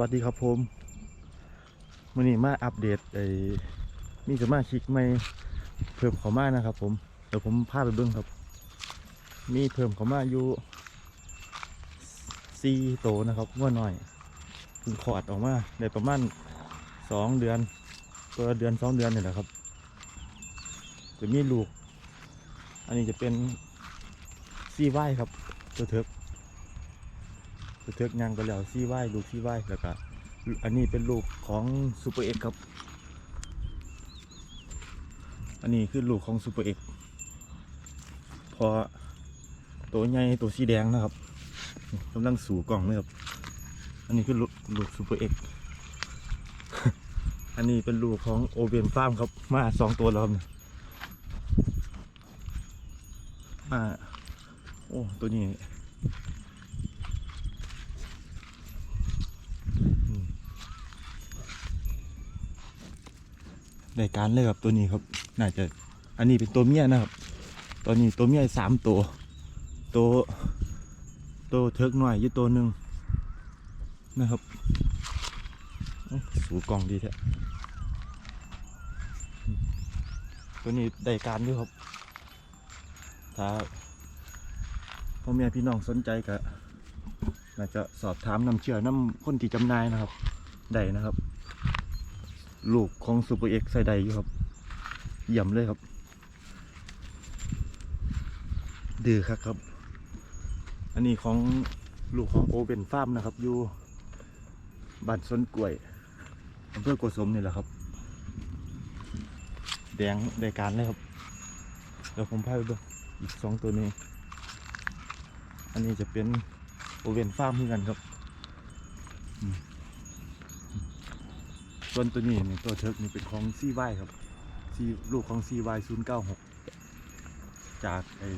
วัสดีครับผมวันนี้มาอัปเดตไอ้มีสมาชิกใหม่เพิ่มเขามานะครับ ผมเดี๋ยวผมพาไปเบิ้งครับ มีเพิ่มเขามาอยู่สี่โตนะครับว่าหน่อยเพิ่งขอดออกมาได้ประมาณสองเดือนตัวเดือนสองเดือนนี่แหละครับ จะมีลูก อันนี้จะเป็นซีไว้ครับ ตัวเถิก ตัวเทือกยางไปแล้วซี่ไหวลูกซี่ไหวแล้วก็อันนี้เป็นลูกของซูเปอร์เอ็กครับ อันนี้คือลูกของซูเปอร์เอ็กพอตัวใหญ่ตัวสีแดงนะครับกำลังสู่กล่องเลยครับ อันนี้คือลูกซูเปอร์เอ็กอันนี้เป็นลูกของโอเวนฟาร์มครับ มาสองตัวแล้วครับมาโอ้ตัวนี้ ในการเลยครับตัวนี้ครับ น่าจะ อันนี้เป็นตัวเมียนะครับตัวนี้ตัวเมียสามตัว ตัวตัวเทิกหน่อยอยู่ตัวหนึ่งนะครับ สูกล่องดีแท้ ตัวนี้ได้การอยู่ครับ ถ้าพ่อแม่พี่น้องสนใจก็น่าจะสอบถามนำเชื่อน้ำคนที่จำนายนะครับ ได้นะครับ ลูกของซูเปอร์เอ็กซ์ใส่ใดอยู่ครับเยี่ยมเลยครับ ดื้อครับครับ อันนี้ของลูกของโอเบนฟาร์มนะครับ อยู่บ้านสวนกล้วยอำเภอโกสมนี่แหละครับ แดงได้การเลยครับ เดี๋ยวผมพาไปดูอีกสองตัวนี้ อันนี้จะเป็นโอเวนฟาร์มเหมือนกันครับ ส่วนตัวนี้นี่ตัวเทิกนี่เป็นของซีไวครับซีลูกของซีไวศูนย์เก้าหกจากไอ้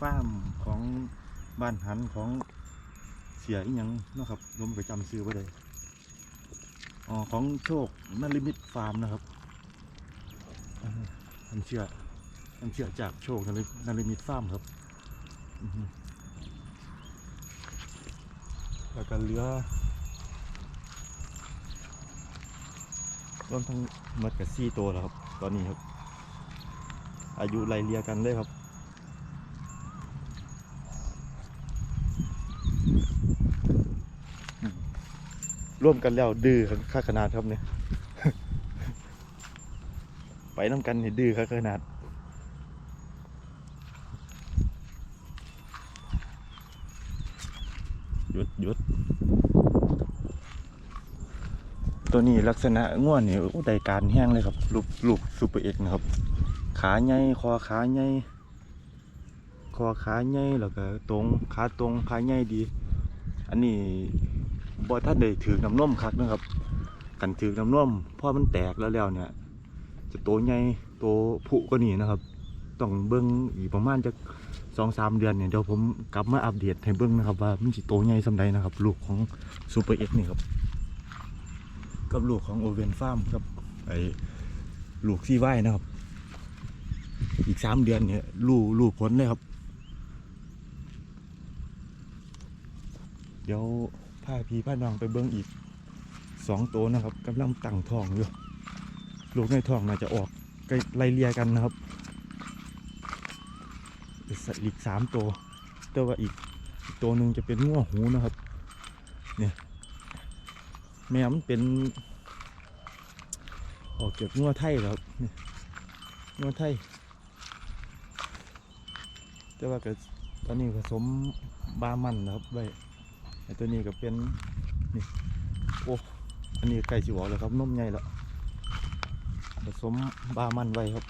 ฟาร์มของบ้านหันของเสียอีหยังเนาะครับผมไปจำซื้อไว้เลยอ๋อของโชคนลิมิตฟาร์มนะครับอ่าน้ำเชื่อน้ำเชื่อจากโชคนลินลิมิตฟาร์มครับแล้วก็เหลือ รวมทั้งหมดกับซี่ตัวแล้วครับ ตอนนี้ครับ อายุไล่เลียกันเลยครับร่วมกันแล้วดื้อค่าขนาดครับเนี่ย ไปน้ำกันเนี่ดื้อค่าขนาด หยุดหยุด ตัวนี้ลักษณะง่วนนี่โอ้ไดการแห้งเลยครับลูกลูกซูเปอร์เอ็กนะครับ ขาใหญ่คอขาใหญ่คอขาใหญ่แล้วก็ตรงขาตรงขาใหญ่ดี อันนี้บ่ท่านได้ถือน้ำนมคักนะครับกันถือน้ำนมพอมันแตกแล้วแล้วเนี่ย จะโตใหญ่โตผุก็นี่นะครับ ต้องเบิ้งอีกประมาณจะสองสามเดือนเนี่ยเดี๋ยวผมกลับมาอัปเดตให้เบิ้งนะครับว่ามันจะโตใหญ่สำใดนะครับ ลูกของซูเปอร์เอ็กนี่ครับ กับลูกของโอเวนฟาร์มกับไอ้ลูกซีไหวนะครับ อีกสามเดือนเนี่ยลูกลูกผลเลยครับ เดี๋ยวพาพี่พานองไปเบิ้งอีกสองตัวนะครับกำลังตั้งทองอยู่ลูกในทองน่าจะออกใกล้ไล่เลียกันนะครับอีกสามตัวแต่ว่าอีกตัวหนึ่งจะเป็นงัวหูนะครับ เนี่ย แม่มันเป็น ออกจากงัวไทยครับงัวไทย แต่ว่าก็ตอนนี้ผสมบามันนะครับไว้ไอ้ตัวนี้ก็เป็นนี่โอ้อันนี้ไก่สิวแล้วครับนมใหญ่แล้วผสมบามันไว้ครับ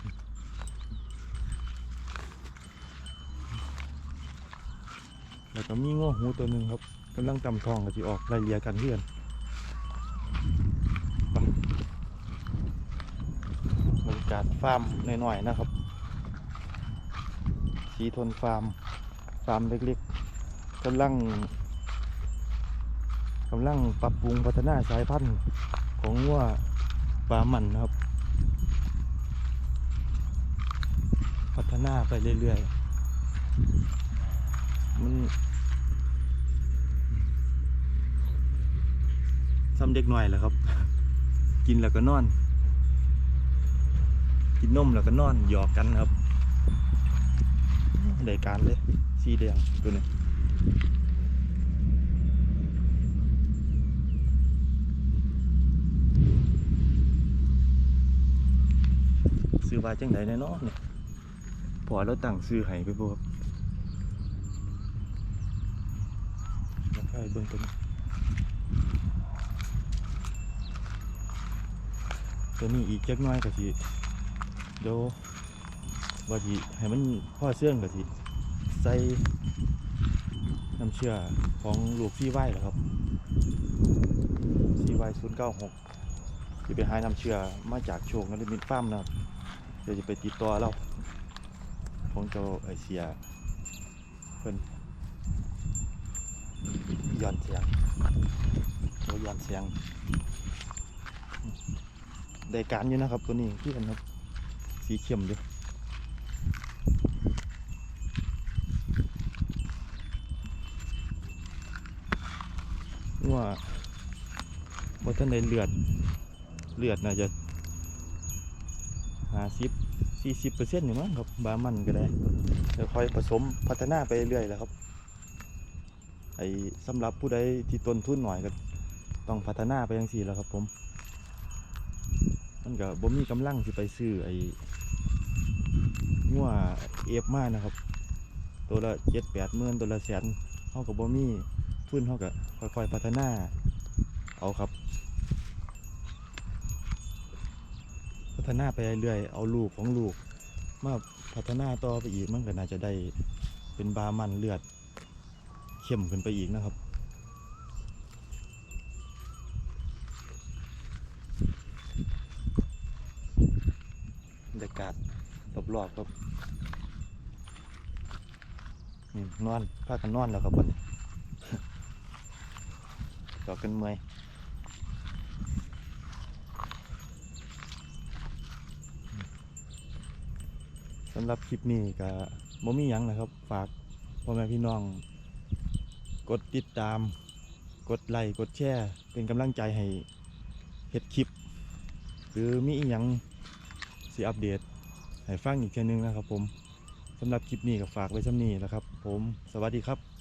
แล้วก็มีง้อหูตัวหนึ่งครับกำลังตำทองก็จะออกไล่เลียกันเพื่อนาศฟาร์มหน่อยๆนะครับ สีทนฟาร์ม ฟาร์มเล็กๆกำลังกำลังปรับปรุงพัฒนาสายพันธุ์ของว่าปลาหมันครับ พัฒนาไปเรื่อยๆ มันซ้ำเด็กหน่อยแหละครับ กินแล้วก็นอน กินนมแล้วก็นอนหยอกกันครับได้การเลยสีแดงตัวนี้ซื้อว่าจังไดแน่นอนเนี่ยพอเราตั้งซื้อให้ไปพวกแล้วค่อยเบิ่งตัวนี้ตัวนี้อีกจักน้อยก็สิ เดี๋ยวว่าสิให้มันพ่อเสื่องก็สิใส่น้ำเชื่อของลูกซีไว้เหรอครับซีไว้ศูนย์เก้าหกจะไปหาน้ำเชื่อมาจากโชคนฤมิตฟาร์มนะครับเดี๋ยวจะไปติดต่อเราของเจ้าไอเสียเพิ่นย้อนเสียงโอ้ย้อนเสียงได้การอยู่นะครับตัวนี้ที่กันครับ สีเข้มอยู่ว่าพอท่านในเลือดเลือดน่าจะห้าสิบสี่สิบเปอร์เซ็นต์อยู่มั้งครับบามันก็ได้แล้วค่อยผสมพัฒนาไปเรื่อยๆแล้วครับ ไอ้สำหรับผู้ใดที่ต้นทุนหน่อยก็ต้องพัฒนาไปยังสี่แล้วครับผม มันก็บ่มีกำลังสิไปซื้อไอ้งัวเอฟมานะครับ ตัวละเจ็ดแปดหมื่นตัวละแสนเขาก็บ่มีทุนเขาก็ค่อยๆพัฒนาเอาครับ พัฒนาไปเรื่อยๆเอาลูกของลูก มาพัฒนาต่อไปอีกมันก็น่าจะได้เป็นบามันเลือดเข้มขึ้นไปอีกนะครับ บรรยากาศ รอบๆครับนี่นอนพากันนอนแล้วครับวันนี้จอกันเมื่อยสำหรับคลิปนี้ก็บ่มีหยังนะครับ ฝากพ่อแม่พี่น้อง กดติดตาม กดไลค์ กดแชร์ เป็นกำลังใจให้เฮ็ดคลิป หรือมีอีหยังสิอัปเดต ให้ฟังอีกเช่นนึงนะครับผมสำหรับคลิปนี้ก็ฝากไว้ช่ำนี้นะครับ ผมสวัสดีครับ